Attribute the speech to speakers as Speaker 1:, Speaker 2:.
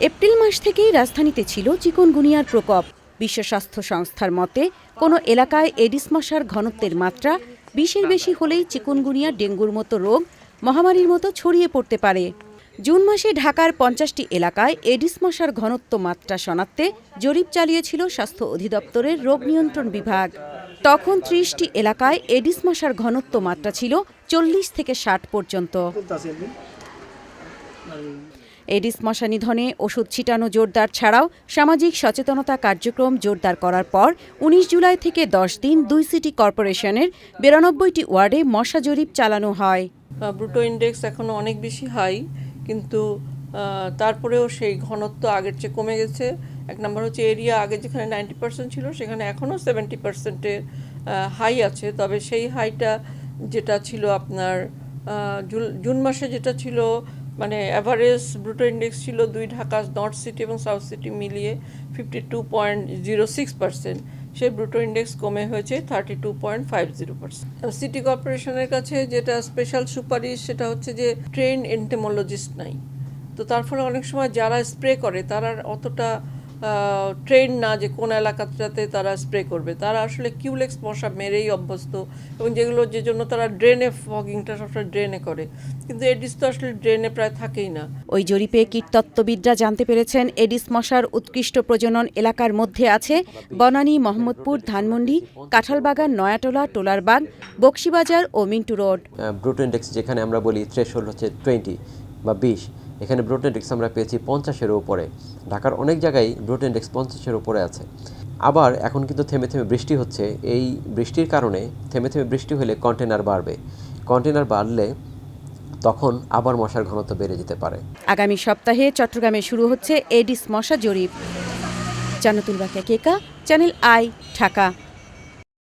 Speaker 1: April মাস থেকেই রাজধানীতে ছিল চিকনগুনিয়ার প্রকোপ। বিশ্ব স্বাস্থ্য সংস্থার মতে, কোনো এলাকায় এডিস মশার ঘনত্বের মাত্রা বিশের বেশি হলেই চিকনগুনিয়া ডেঙ্গুর মতো রোগ মহামারীর মতো ছড়িয়ে পড়তে পারে। জুন মাসে ঢাকার পঞ্চাশটি এলাকায় এডিস মশার ঘনত্ব মাত্রা শনাক্তে জরিপ চালিয়েছিল স্বাস্থ্য অধিদপ্তরের রোগ নিয়ন্ত্রণ বিভাগ। তখন ত্রিশটি এলাকায় এডিস মশার ঘনত্ব মাত্রা ছিল চল্লিশ থেকে ষাট পর্যন্ত। এডিস মশা নিধনে ওষুধ ছিটানো জোরদার ছাড়াও সামাজিক সচেতনতা কার্যক্রম জোরদার করার পর উনিশ জুলাই থেকে দশ দিন দুই সিটি কর্পোরেশনের বিরানব্বইটি ওয়ার্ডে মশা জরিপ চালানো হয়।
Speaker 2: ব্রুটো ইন্ডেক্স এখনও অনেক বেশি হাই, কিন্তু তারপরেও সেই ঘনত্ব আগের চেয়ে কমে গেছে। এক নম্বর হচ্ছে এরিয়া আগে যেখানে নাইনটি পার্সেন্ট ছিল, সেখানে এখনও সেভেন্টি পার্সেন্টের হাই আছে। তবে সেই হাইটা যেটা ছিল আপনার জুন মাসে যেটা ছিল মানে অ্যাভারেজ ব্রুটো ইন্ডেক্স ছিল দুই ঢাকা নর্থ সিটি এবং সাউথ সিটি মিলিয়ে fifty two point zero six percent সেই ব্রুটো ইন্ডেক্স কমে হয়েছে thirty two point five zero percent city কর্পোরেশনের কাছে যেটা স্পেশাল সুপারিশ, সেটা হচ্ছে যে ট্রেন এন্টেমোলজিস্ট নাই। তো তার ফলে অনেক সময় যারা স্প্রে করে, তারা অতটা ট্রেন না যে কোন এলাকাটাতে তারা স্প্রে করবে। তারা আসলে কিউলেক্স মশা মেরেই অভ্যস্ত এবং যেগুলো যে জন্য তারা ড্রেনে ফগিংটা সবসময় ড্রেনে করে। কিন্তু এডিস তো আসলে ড্রেনে প্রায় থাকেই না।
Speaker 1: ওই জরিপে কীটতত্ত্ববিদরা জানতে পেরেছেন এডিস মশার উৎকৃষ্ট প্রজনন এলাকার মধ্যে আছে বনানী মোহাম্মদপুর ধানমন্ডি কাঁঠালবাগান নয়াটোলা টোলারবাগ বক্সিবাজার ও মিন্টু রোড।
Speaker 3: ব্রুটো ইন্ডেক্স যেখানে আমরা বলি থ্রেশহোল্ড হচ্ছে টোয়েন্টি বা বিশ। এখানে ব্রুটো ইন্ডেক্স আমরা পেয়েছি পঞ্চাশের ওপরে ঢাকার অনেক জায়গায় ব্রুটো ইন্ডেক্স পঞ্চাশের ওপরে আছে। আবার এখন কিন্তু থেমে থেমে বৃষ্টি হচ্ছে। এই বৃষ্টির কারণে থেমে থেমে বৃষ্টি হলে কন্টেনার বাড়বে। কন্টেনার বাড়লে তখন আবার মশার ঘনত্ব বেড়ে যেতে পারে।
Speaker 1: আগামী সপ্তাহে চট্টগ্রামে শুরু হচ্ছে এডিস মশা জরিপ। Jannatul Bakia Keka, channel I, Dhaka.